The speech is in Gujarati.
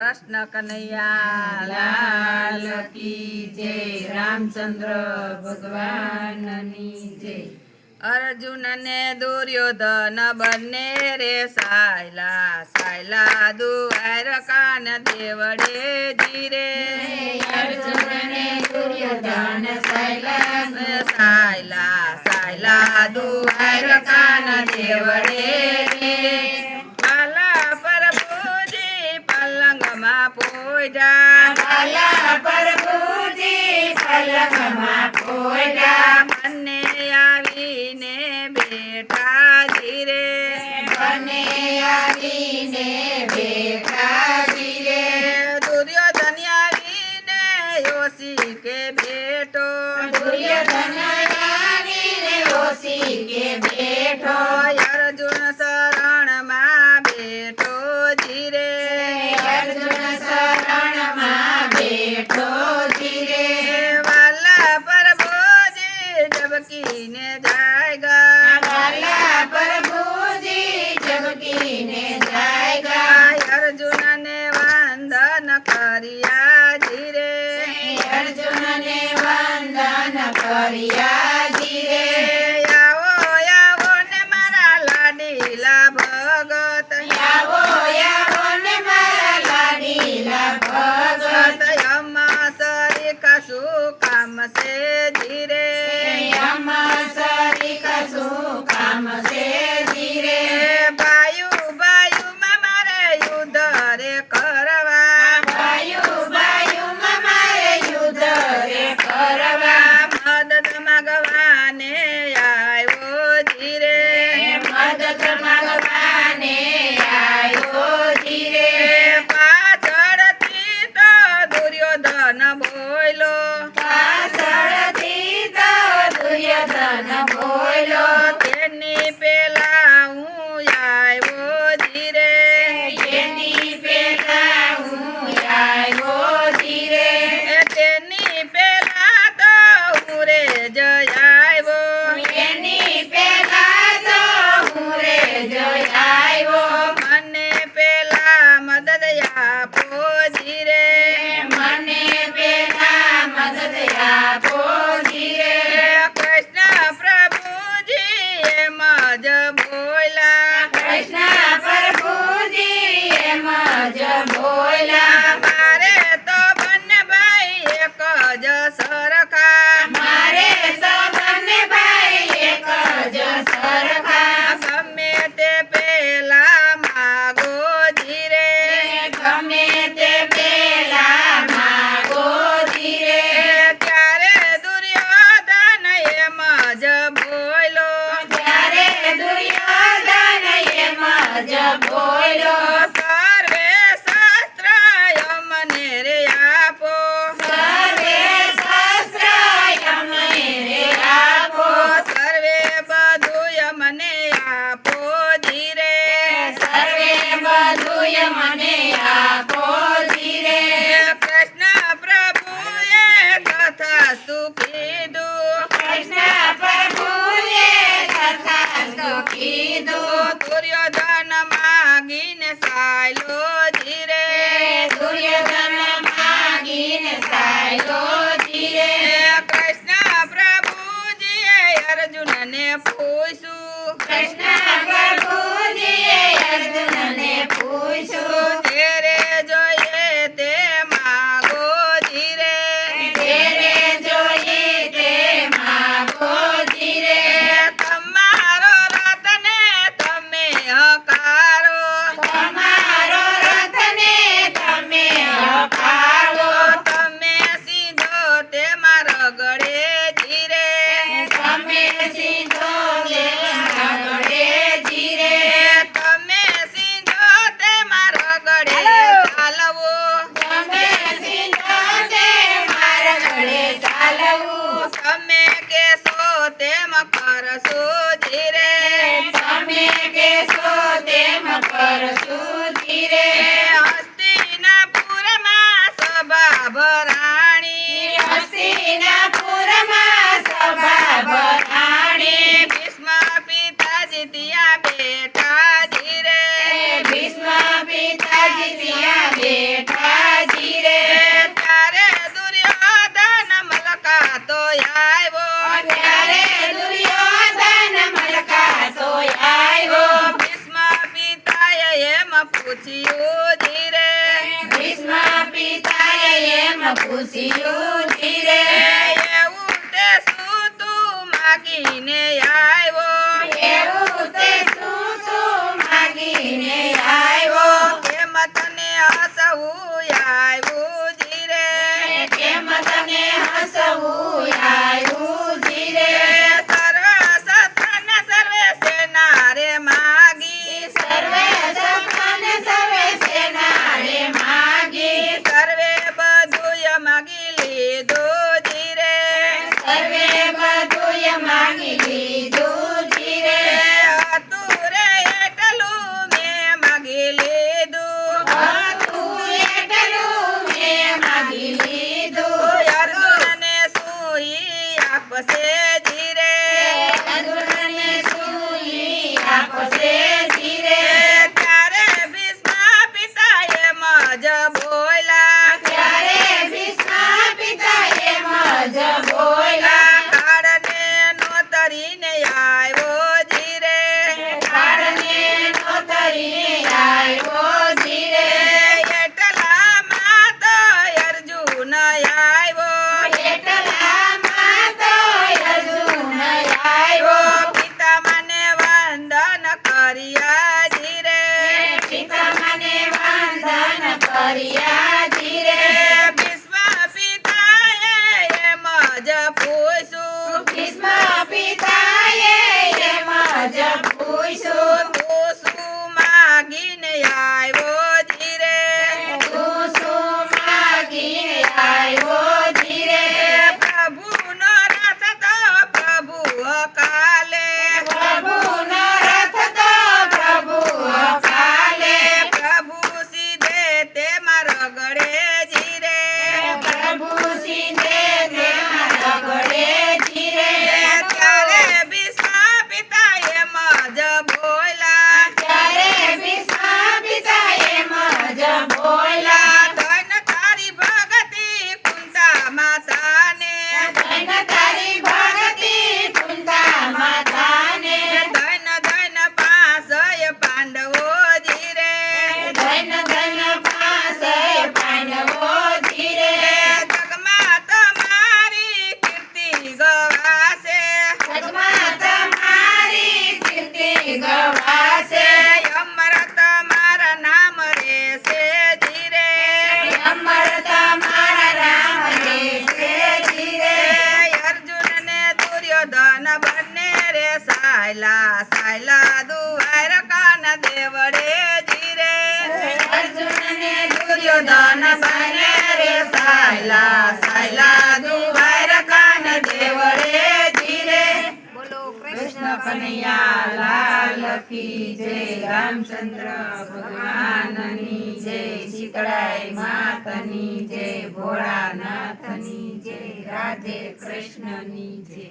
કૃષ્ણ કનૈયા લાલ કી જય રામચંદ્ર ભગવાનની જય અર્જુનને દુર્યોધન બંને રે સાયલા સાયલા દુવાર કાન દેવડે જીરે અર્જુનને દુર્યોધન સાયલા સાયલા સાયલા દુવાર કાન દેવડે કોયડા સલા પ્રભુજી સલગમાં કોયડા મને આવીને બેઠા ધીરે મને આવીને બેઠા ધીરે બેઠો દુર્યોધન આવીને જબકીને જાયગા વાલા પ્રભુજી જબકીને જાયગા અર્જુનને વંદન કર્યા ધીરે અર્જુનને વંદન કર્યા પૂછું કૃષ્ણ પ્રભુજીએ અર્જુનને પૂછું જોઈએ તે માગો ધીરે તેરે ધીરે તમારો રતને તમે હકારો. તમારો તમે હકારો. તમે સીધો તે મારા ગળે હાલવું. તમે કેશો તેમ કરશું. o Senhor Yeah. Sayla Sayla દુઆર દેવડે જીરે. અર્જુનને દુર્યોધન બને રે સાયલા સાયલા દુઆર દેવડે જીરે. બોલો કૃષ્ણ કનૈયા લાલ કી જય રામચંદ્ર ભગવાનની જય શીતળાઈ માતની જય ભોળાનાથની જય રાધે કૃષ્ણની જય.